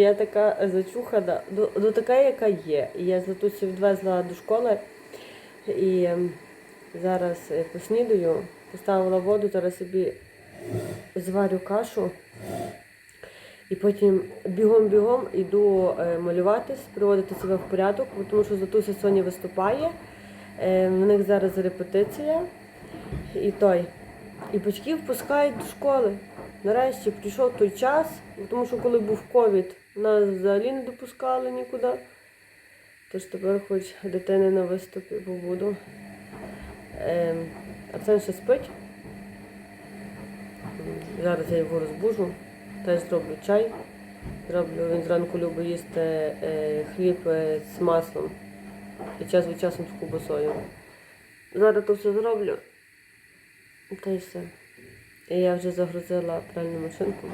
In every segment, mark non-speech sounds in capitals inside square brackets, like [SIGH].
я така зачухана, ну, ну така, яка є. Я Златусю відвезла до школи і ем, зараз е, поснідаю, поставила воду, зараз собі зварю кашу. І потім бігом-бігом йду е, малюватись, приводити себе в порядок, тому що Златуся Соня виступає. Е, в них зараз репетиція. І той. І батьків пускають до школи. Нарешті прийшов той час, тому що коли був ковід, нас взагалі не допускали нікуди. Тож тепер хоч дитини на виступі побуду. Ем, Арсен ще спить. Зараз я його розбужу. Теж зроблю чай. Зроблю, він зранку любить їсти е, хліб е, з маслом і час від часу з кубасою. Зараз то все зроблю. Та й все. І я вже загрузила пральну машинку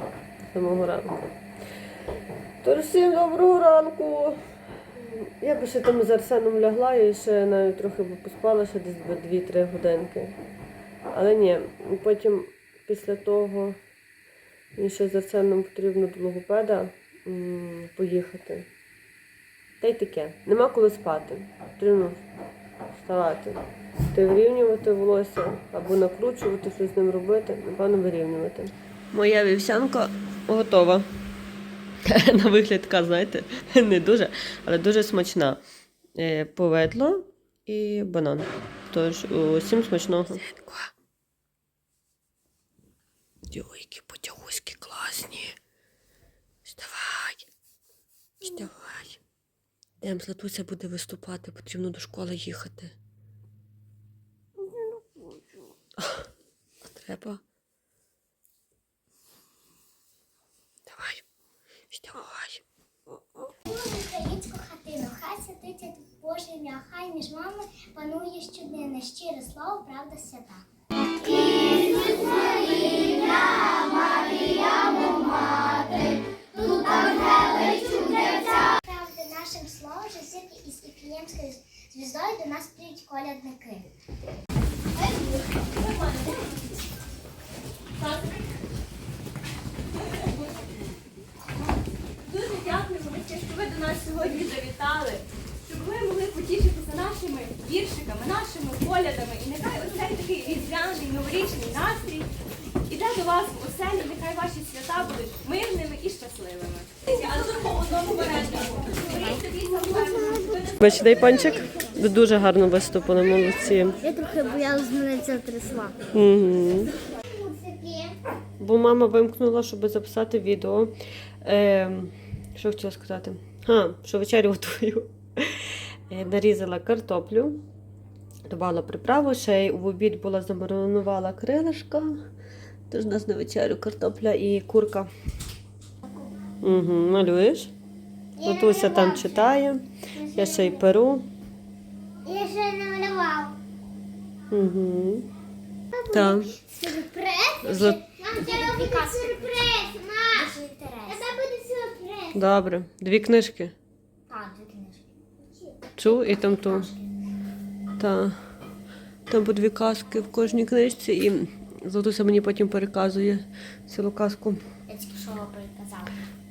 самого ранку. Тож доброго ранку. Я би ще там з Арсеном лягла і ще навіть трохи би поспала, ще десь 2-3 годинки. Але ні, потім після того мені ще з Арсеном потрібно до логопеда поїхати. Та й таке. Нема коли спати. Потрібно вставати. Ти вирівнювати волосся або накручувати, щось з ним робити, напевно, вирівнювати. Моя вівсянка готова. [LAUGHS] На вигляд така, знаєте, [LAUGHS] не дуже, але дуже смачна. Е, Повидло і банан. Тож, усім смачного. Йой, які потягуськи класні. Вставай. Вставай. Дем, Златуся буде виступати, потрібно до школи їхати. А треба. Давай. Вставай. Українську хатину, хай святиться Боже ім'я, хай між вами панує щоденне, щире слово, правда свята. Правда нашим словом, що зірки із Іфіємською звіздою до нас прийдуть колядники. Дуже дякуємо, що ви до нас сьогодні завітали, щоб ми могли потішитися нашими віршиками, нашими колядами. І нехай оцей такий різдвяний, новорічний настрій іде до вас в оселі, нехай ваші свята будуть мирними і щасливими. Бачите, дай панчик. Ви дуже гарно виступили, молодці. Я трохи боялась, мене ця трясла. Угу. Бо мама вимкнула, щоб записати відео. Е, що хотіла сказати? А, що вечерю готую. Е, нарізала картоплю, додала приправу, ще й в обід була замаринувала крилишка. Тож у нас на вечерю картопля і курка. Угу, малюєш? Латуся там читає. Я ще й перу. Я ще не малював. Угу. Так. Сюрприз? Нам треба буде сюрприз, ма. Дуже. Це буде. Добре. Дві книжки. Так, дві книжки. Цю і там ту. Та. Там по дві казки в кожній книжці і Златуся мені потім переказує цілу казку. Я тільки що приказала.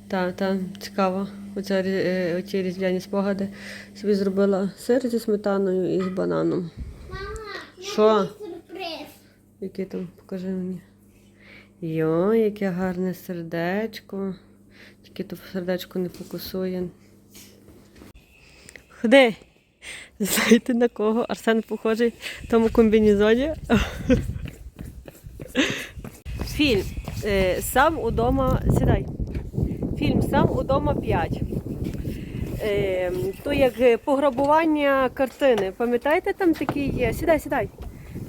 Та, та, цікаво. Оця, е, оці різдвяні спогади. Собі зробила сир зі сметаною і з бананом. Мама, сюрприз. Який там, покажи мені. Йо, яке гарне сердечко. Тільки то сердечко не фокусує. Ходи. Знаєте на кого? Арсен похожий в тому комбінезоні. Фільм. Е, Сам удома. Сідай. Фільм Сам удома 5. Е, то як пограбування картини. Пам'ятаєте, там такий є? Сідай, сідай.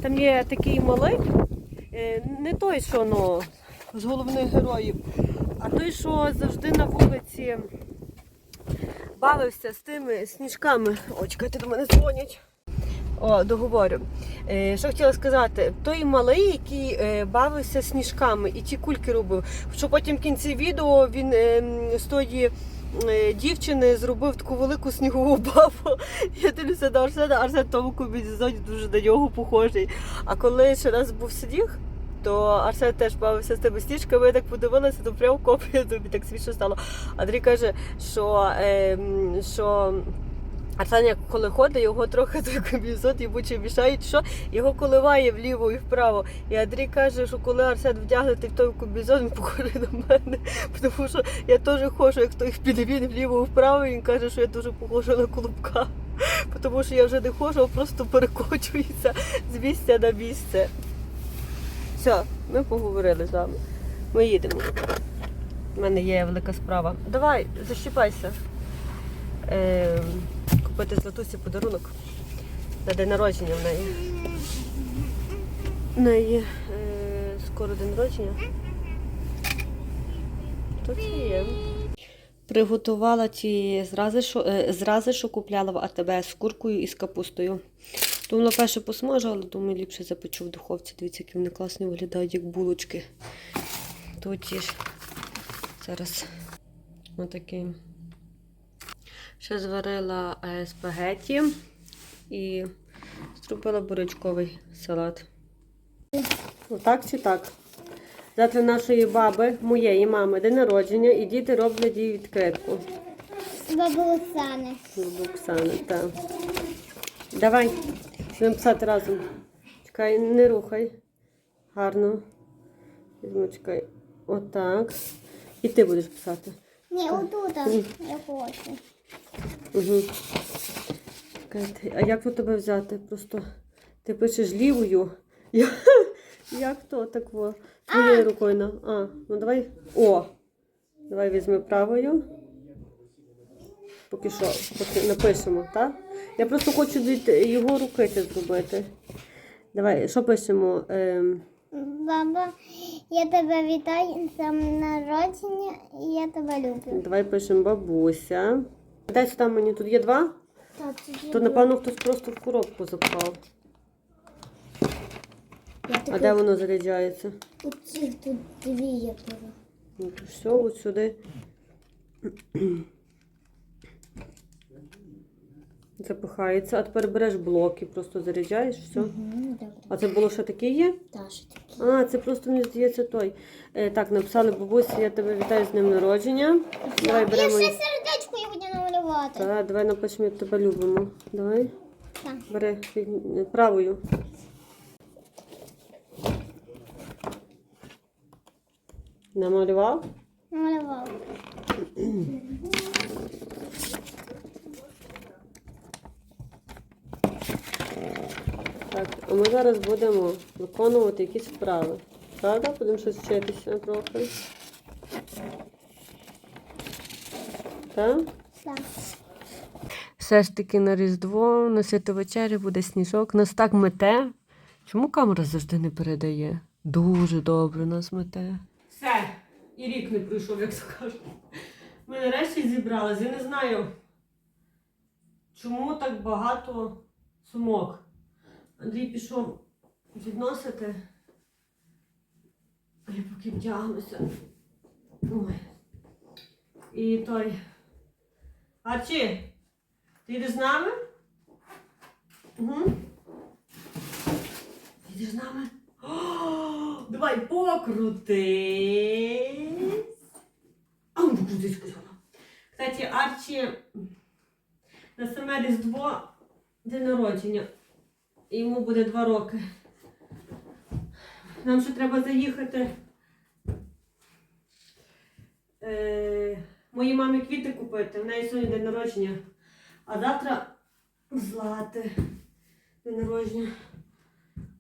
Там є такий малий, е, не той, що ну, з головних героїв, а той, що завжди на вулиці бавився з тими сніжками. О, чекайте, до мене дзвонять. О, договорю. Е, що хотіла сказати, той малий, який е, бавився сніжками і ті кульки робив, що потім в кінці відео він е, з тої е, дівчини зробив таку велику снігову [LAUGHS] бабу. Я дивлюся Арсена, Арсен тому комбінезоні дуже на нього похожий. А коли ще раз був сніг, то Арсен теж бавився з тими сніжками, я так подивилася, то прям копія тобі так смішно стало. Андрій каже, що, е, що Арсен, коли ходить, його трохи той комбінезон йому чи мішають, що його коливає вліво і вправо. І Андрій каже, що коли Арсен вдягнутий в той комбінезон, він похожий на мене. Тому що я теж ходжу, як той підвін вліво і вправо, і він каже, що я дуже похожа на колобка. Тому що я вже не ходжу, а просто перекочується з місця на місце. Все, ми поговорили з вами. Ми їдемо. У мене є велика справа. Давай, защіпайся. Е, купити Златусі подарунок на день народження в неї. В неї е, скоро день народження. Тут є. Приготувала ті зрази, що, е, зрази, що купляла в АТБ з куркою і з капустою. Думала, перше посмажу, але думаю, ліпше запечу в духовці. Дивіться, які вони класні виглядають, як булочки. Тут ті ж. Зараз отакі. Ще зварила е, спагетті і зробила бурячковий салат. Ну, так чи так? Завтра нашої баби, моєї мами, день народження, і діти роблять їй відкритку. З баби Оксани. Люблю Оксани, так. Давай, будемо писати разом. Чекай, не рухай. Гарно. Візьму, чекай. Отак. І ти будеш писати. Ні, отут я хочу. Угу. Чекайте, а як тут тебе взяти? Просто ти пишеш лівою. Я... Як то так во? Твоєю рукою на. А, ну давай. О! Давай візьми правою. Поки що, поки напишемо, так? Я просто хочу від його руки це зробити. Давай, що пишемо? Ем, Баба, я тебе вітаю з народження і я тебе люблю. давай пишемо бабуся. Дай сюди мені тут є два, Так, тоді то напевно хтось просто в коробку запхав. я А де воно заряджається? Оцих тут дві беру. Ну, то все, от сюди. Запихається. А тепер береш блоки, просто заряджаєш, все. Добре. А це було ще таке є? Та що таке? А, це просто мені здається той. Е, так, написали бабусі, я тебе вітаю з днем народження. Давай Я беремо. ще сердечко я буду намалювати. Так, давай напишемо, як тебе любимо. Давай. Так. Бери візьми, правою. Намалював? Намалював. [CLEARS THROAT] Так, а ми зараз будемо виконувати якісь вправи. Правда? Будемо щось вчитися трохи. Так? Так. Все ж таки на Різдво носити вечері буде сніжок. Нас так мете. Чому камера завжди не передає? Дуже добре нас мете. Все, і рік не пройшов, як то кажуть. Ми нарешті зібралися. Я не знаю, чому так багато сумок. Андрій пішов відносити. А я поки вдягнуся. Ой. І той. Арчі, ти йдеш з нами? Угу. Ти йдеш з нами? О, давай покрутись. А ну покрутись, сказала. Кстати, Арчі на саме Різдво день народження. Йому буде два роки. Нам ще треба заїхати. Е, моїй мамі квіти купити. В неї сьогодні день народження. А завтра злати день народження.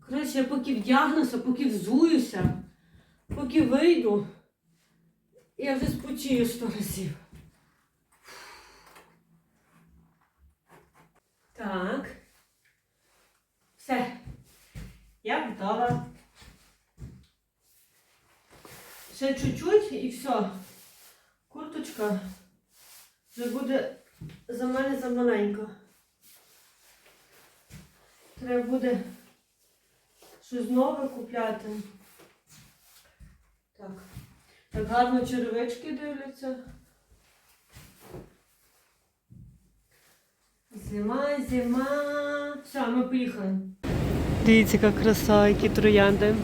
Коротше, я поки вдягнуся, поки взуюся, поки вийду, я вже спочию сто разів. Так. Все. Я готова. Ще чуть-чуть і все. Курточка вже буде за мене замаленька. Треба буде щось нове купляти. Так. Так гарно черевички дивляться. Зима, зима. Все, ми поїхали. Дивіться, яка краса, які троянди.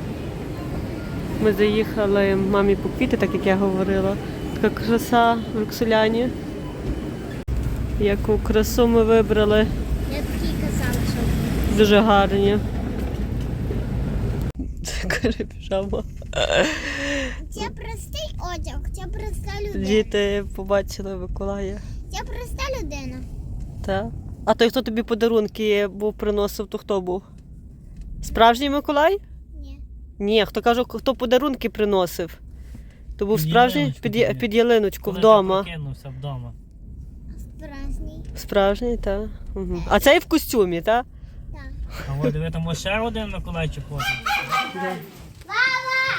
Ми заїхали мамі по квіти, так як я говорила. Така краса в Роксоляні. Яку красу ми вибрали. Я такі казала, що Дуже гарні. Це каже піжама. це простий одяг, це проста людина. Діти побачили Миколая. Це проста людина. Так. А той, хто тобі подарунки був приносив, то хто був? Справжній Миколай? Ні. Ні, хто каже, хто подарунки приносив. То був Під справжній ялиночку під, я- під ялиночку Коли вдома. ти прокинувся вдома. Справжній. Справжній, так. Угу. А цей в костюмі, так? Так. А от диви, там ще один Миколайчик ходить. Мама!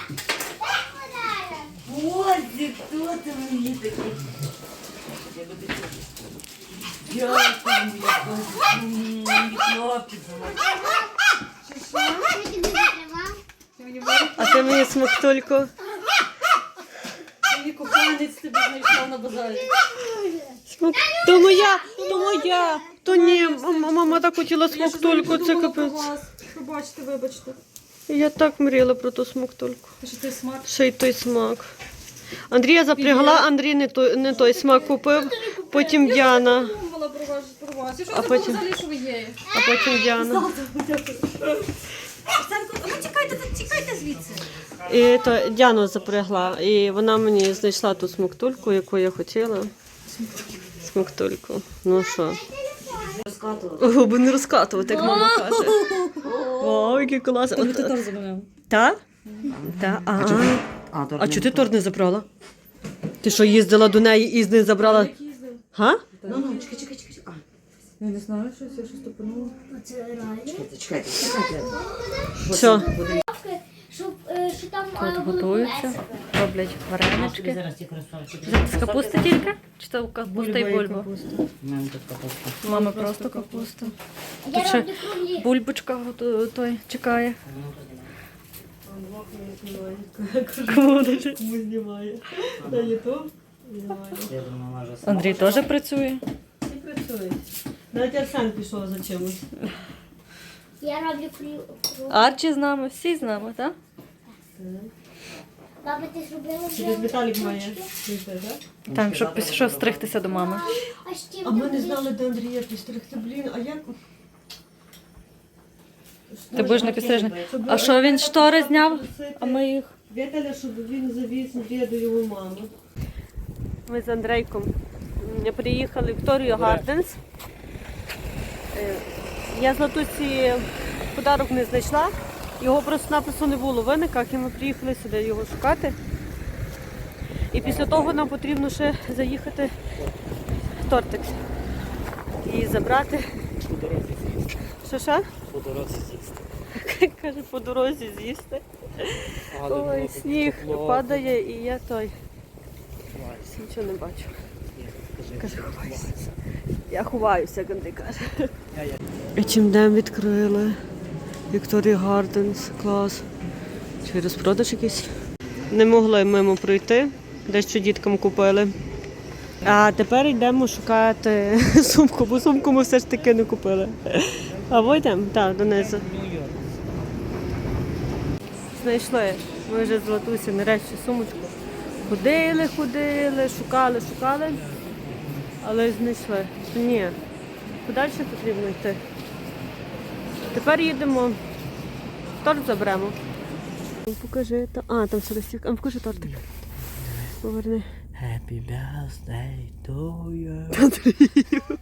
Дай подарок! Що тобі закривав? А ти мені смактульку. Мій коханець тобі знайшов на базарі. Смак... То моя, то моя. То ні, мама, мама так хотіла смактульку, це капець. Пробачте, вибачте. Я так мріяла про ту смактульку. Ти що ти смак? Ще й той смак. Андрія запрягла, Андрій не той, не той смак купив, потім Діана, вас, що А потім? взагалі, що ви є? а потім Діана. Оксанко, ну чекайте, чекайте звідси. І то Діану запрягла, і вона мені знайшла ту смактульку, яку я хотіла. Смактульку. Ну що? О, бо не розкатувати, як мама каже. О, який клас. От- забрав. Та? Та? А, а, а чого ти торт не забрала? Ти що, їздила до неї і з неї забрала? Га? Ну, ну, чекай, чекай, чекай. Я не знаю, щось, я щось тупанула. Чекайте, чекайте. Що? Щоб, е, що там Тут були готуються, роблять тобі варенички. зараз кросовки. З капусти тільки? Чи то капуста і бульба? У мене тут капуста. Мами просто капуста. Я Тут ще роблю круглі. Бульбочка готу- той чекає. [LAUGHS] Кому даже? Кому знімає? На ютуб? Знімає. Я думаю, може Андрій теж працює. Всі працюють. Навіть Арсен пішов за чимось. Я роблю кру- круг. Арчі з нами, всі з нами, так? Баба, ти зробила вже Віталік має. прийти, так? Там, щоб пішов стригтися до мами. А ще А ми не знали, де Андрія підстригти. Блін, а як? Ти будеш не підстрижений. А що він штори зняв? А ми їх. Віталя, щоб він завіз Андрія до його мами. Ми з Андрейком приїхали в Вікторію Гарденс. Е, Я з Латусі подарок не знайшла. Його просто-напросто не було в виниках, і ми приїхали сюди його шукати. І після того нам потрібно ще заїхати в Тортекс і забрати. По дорозі з'їсти. Що що? по дорозі з'їсти. [LAUGHS] Каже, по дорозі з'їсти. Ой, сніг падає і я той. Нічого не бачу. Каже, ховайся. Я ховаюся, як Андрій каже. H&M відкрили. Вікторія Гарденс, клас. Чи розпродаж якийсь? Не могли мимо пройти. Дещо діткам купили. А тепер йдемо шукати [LAUGHS] сумку, бо сумку ми все ж таки не купили. А ви йдемо? Так, донизу. Знайшли. Ми вже з Латусі нарешті сумочку. Ходили, ходили, шукали, шукали, але знайшли. Ні. Подальше потрібно йти. Тепер їдемо. Торт заберемо. Покажи. Та... А, там все листівка. А покажи тортик. Поверни. Happy birthday to you.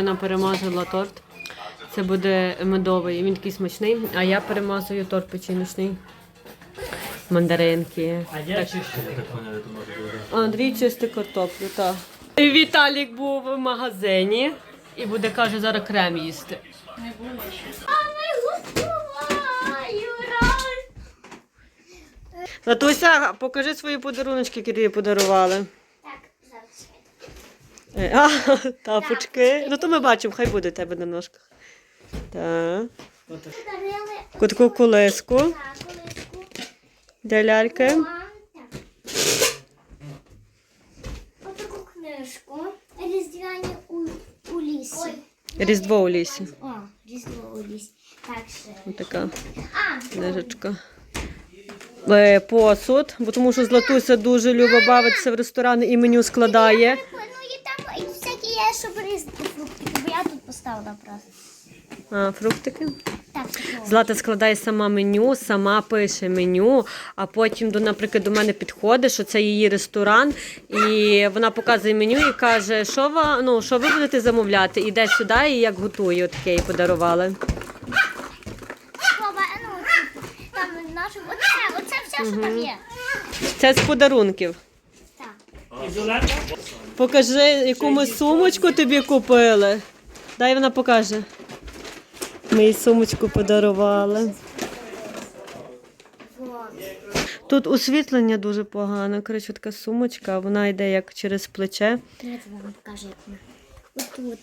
Діана перемазала торт. Це буде медовий, він такий смачний, а я перемазую торт печіночний. Мандаринки. А я чищу, я так поняв, то може бути. Андрій чистить картоплю, так. Віталік був в магазині і буде, каже, зараз крем їсти. Натуся, покажи свої подаруночки, які тобі подарували. Е, А, тапочки. Ну то ми бачимо, хай буде в тебе на ножках. Так. Подарили Таку колиску. для ляльки. Вам. Отаку книжку. Різдвяні у, у лісі. Різдво у лісі. О, Різдво у лісі. Так, ще. Ось така А, книжечка. Е, Посуд, бо тому що Златуся дуже любить бавитися в ресторани і меню складає. Є, щоб різні фруктики, бо я тут поставила просто. А, фруктики. Так. Злата складає сама меню, сама пише меню, а потім, до, наприклад, до мене підходить, що це її ресторан, і вона показує меню і каже, що ви, ну, що ви будете замовляти, іде сюди і як готує, таке їй подарували. Баба, ну, там нашу, оце, оце все, що там є. Це з подарунків. Так. Покажи, яку ми сумочку тобі купили. Дай вона покаже. Ми їй сумочку подарували. Тут освітлення дуже погане. Коротше, така сумочка, вона йде як через плече. Давайте вам покажу, як вона. Отут.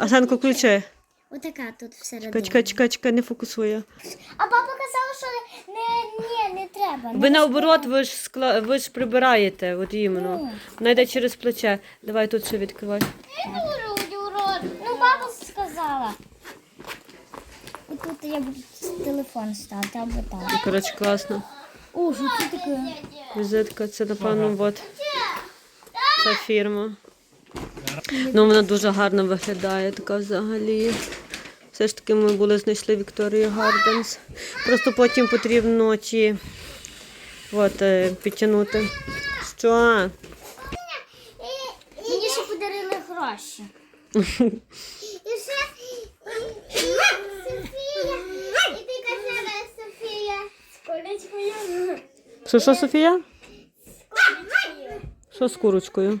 А це включи. Отака тут всередині. Чекай, чекай, чекай, не фокусує. А папа казав, що не, ні, не треба. Ви наоборот, ви ж скла... ви ж прибираєте, от іменно. Вона йде через плече. Давай тут ще відкривай. Дуже урод. Ну, баба сказала. Отут я буду телефон ставити, або так. Коротше, класно. О, що це таке? Візитка, це напевно, от ця фірма. Ну, вона дуже гарно виглядає, така взагалі. Все ж таки ми були знайшли Вікторію Гарденс. Просто потім потрібно ті от, е, підтягнути. Що? Мені ще подарили гроші. [LAUGHS] І ще Софія. І ти казала, Софія. З. Що, що, Софія? З колечкою. Що з курочкою?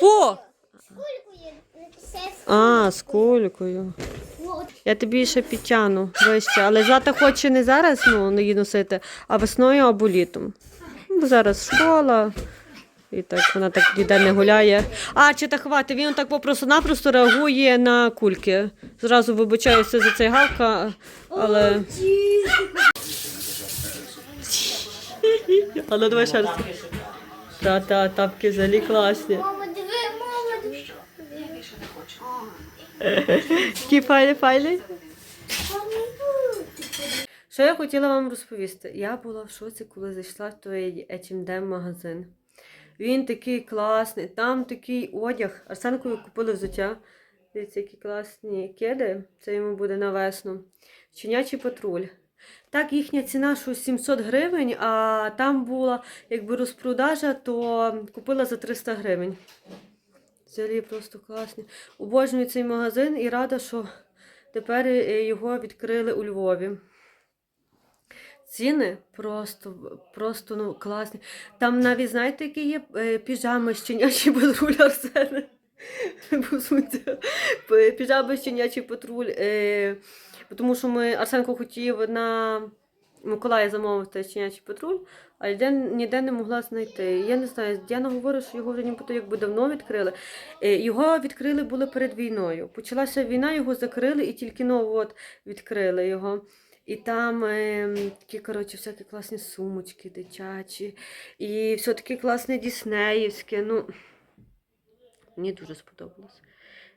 О! А, з кулькою. Я тобі ще підтягну вище, але Злата хоче не зараз ну, її носити, а весною або літом. Бо зараз школа. І так вона так ніде не гуляє. А, чи та хвати, він так просто-напросто реагує на кульки. Зразу вибачаюся за цей гавка, але. [LAUGHS] Але давай ще раз. Та-та, тапки взагалі класні. Мама, диви, мама, диви. Такі файли файли. Що я хотіла вам розповісти? Я була в шоці, коли зайшла в той H&M магазин. Він такий класний, там такий одяг. Арсенкові купили взуття. Дивіться, які класні кеди. Це йому буде на весну. Щенячий патруль. Так, їхня ціна що 700 гривень, а там була якби розпродажа, то купила за 300 гривень. Взагалі просто класні. Обожнюю цей магазин і рада, що тепер е, його відкрили у Львові. Ціни просто, просто ну, класні. Там навіть, знаєте, які є е, піжами щенячий патруль. [LAUGHS] П- Піжами щенячий патруль. Е, тому що ми Арсенко хотів на Миколая замовити щенячий патруль, а ніде, ніде не могла знайти. Я не знаю, Діана говорить, що його вже нібито якби давно відкрили. Е, Його відкрили були перед війною. Почалася війна, його закрили і тільки ну, от, відкрили його. І там е, такі, коротше, всякі класні сумочки дитячі. І все таке класне діснеївське. Ну, мені дуже сподобалось.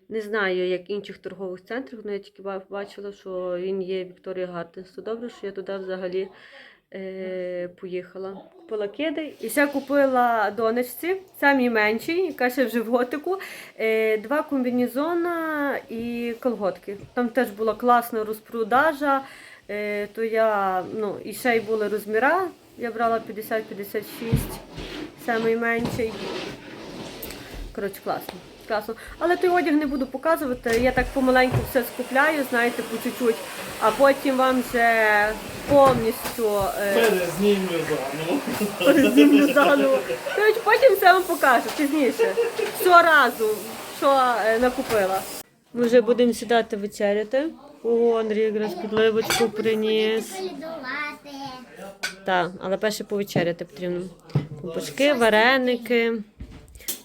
Не знаю, як інших торгових центрах, але я тільки бачила, що він є Вікторія Гарденс. То добре, що я туди взагалі е, поїхала. Купила кеди. І ще купила донечці, самій меншій, яка ще в животику, е, два комбінезона і колготки. Там теж була класна розпродажа. Е, то я, ну, і ще й були розміра. Я брала 50-56, самий менший. Коротше, класно. Класно. Але той одяг не буду показувати. Я так помаленьку все скупляю, знаєте, по чуть-чуть, а потім вам вже повністю е, Знімлю заново. знімлю заново. Коротше, Потім все вам покажу пізніше. Щоразу, що е, накупила. Ми вже будемо сідати вечеряти. О, Андрій якраз підливочку приніс. Так, але перше повечеряти потрібно. Ковбачки, вареники,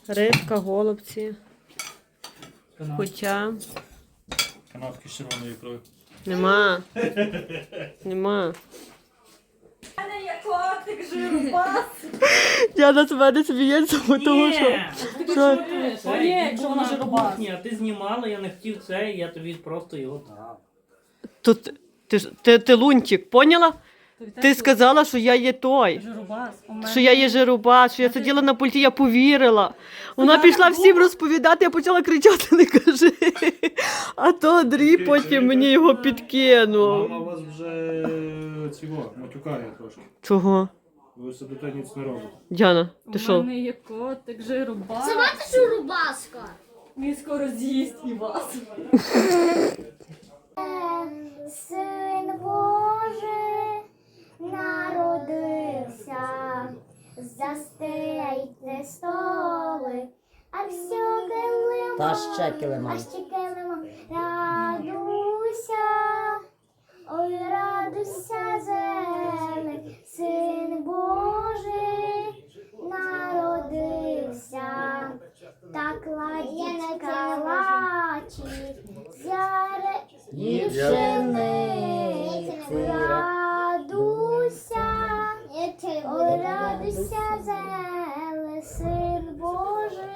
рибка, голубці. Хоча Канапки з червоною ікрою. нема. Нема. У мене є котик, жиробас. Діана з мене сміється, тому що. що Це якщо вона жиробас. Ні, ти знімала, я не хотів це, і я тобі просто його дав. Тут ти, ж- ти, ти лунтик, поняла? Ти сказала, що я є той. Жирубас. У мене Що я є жируба, що я сиділа на пульті, я повірила. Вона пішла всім розповідати, я почала кричати, не кажи. А то Андрій потім мені його підкинув. Мама вас вже цього матюкає трошки. Чого? Ви сидите ніц не робите. Діана, у ти що? мене є котик, жирубас. Сама ти шурубаска. Він скоро з'їсть і вас. Син Божий народився, застеляйте столи, а килимом, Та ще килимом. а ще килимом радуйся, ой, радуйся, земле, син Божий народився. Так кладіть калачі, зяре і пшениці. Радуйся, ой, радуйся, зеле, син Божий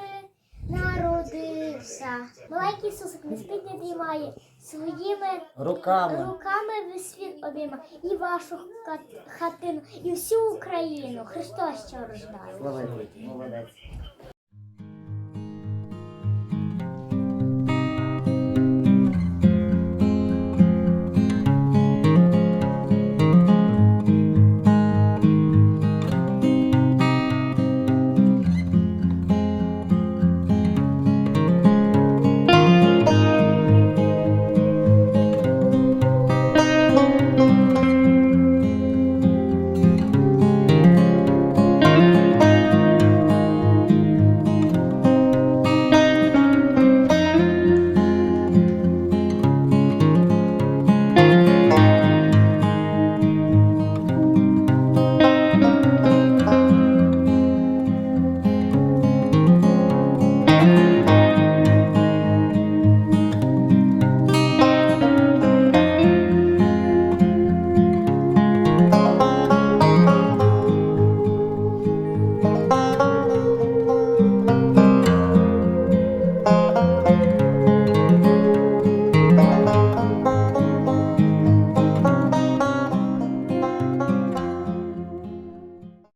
народився. Маленький Ісусик не спить, не дрімає, своїми Руками. руками весь світ обійма і вашу ха- хатину, і всю Україну. Христос ще рождає. Молодець.